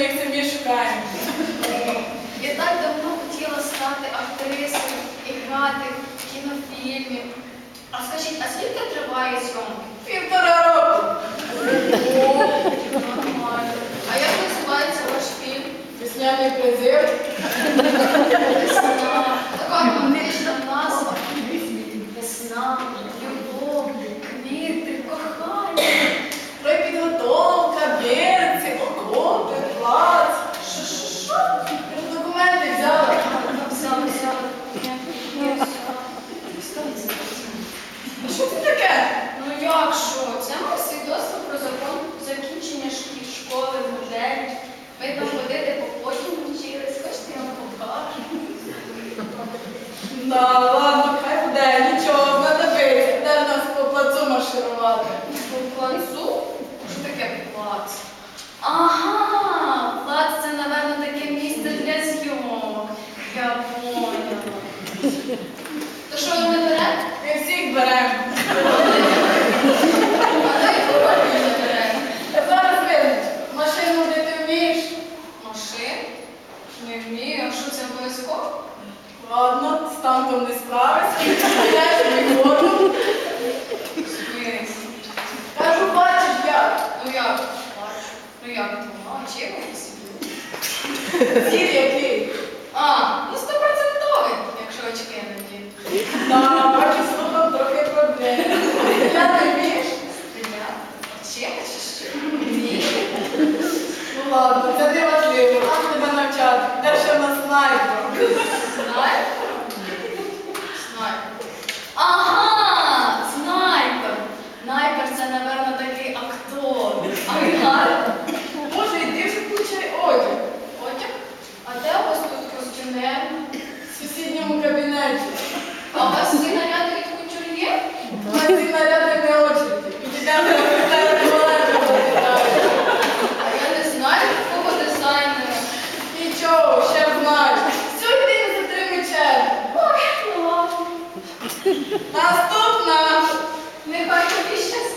Їх самі шукаємо. Я так давно хотіла стати актрисою і грати в кінофільмі. А скажіть, а скільки триває зйомки? Півтора року. Нормально. А як називається ваш фільм? Весняний призив. Да, ладно, хай буде, нічого, знадобиться. Де ж нас по плацу марширувати? По плацу? Що таке плац? Ага, плац це, напевно, таке місце для зйомок. Я поняла. То що ви не берете? Ми всіх беремо. А де яку ви не берете? Я зараз видно. Машину де ти вмієш? Машин? Не вмію, а що це обов'язково? Ладно, з танком не справишся. Я тобі. Смисл. Кажу, бачиш як. Ну як? Бачу. Ну як? А, чим я собі? Зір який. А, ну стопроцентовий, якщо очки не діти. Да, бачу, слухав трохи проблем. Я не вмієш? Стріляти? Чим чи що? Ні. Ну ладно, це не важливо. Нам тебе навчати. Де ще на снайпер? Снайпер? Снайпер. Ага, снайпер. Найпер це, напевно, такий актор. Ай, гарно. Боже, йди вже включай одяг. Одяг? А де у вас тут костюмер? В сусідньому кабінеті. Наступна, нехай тобі щастя.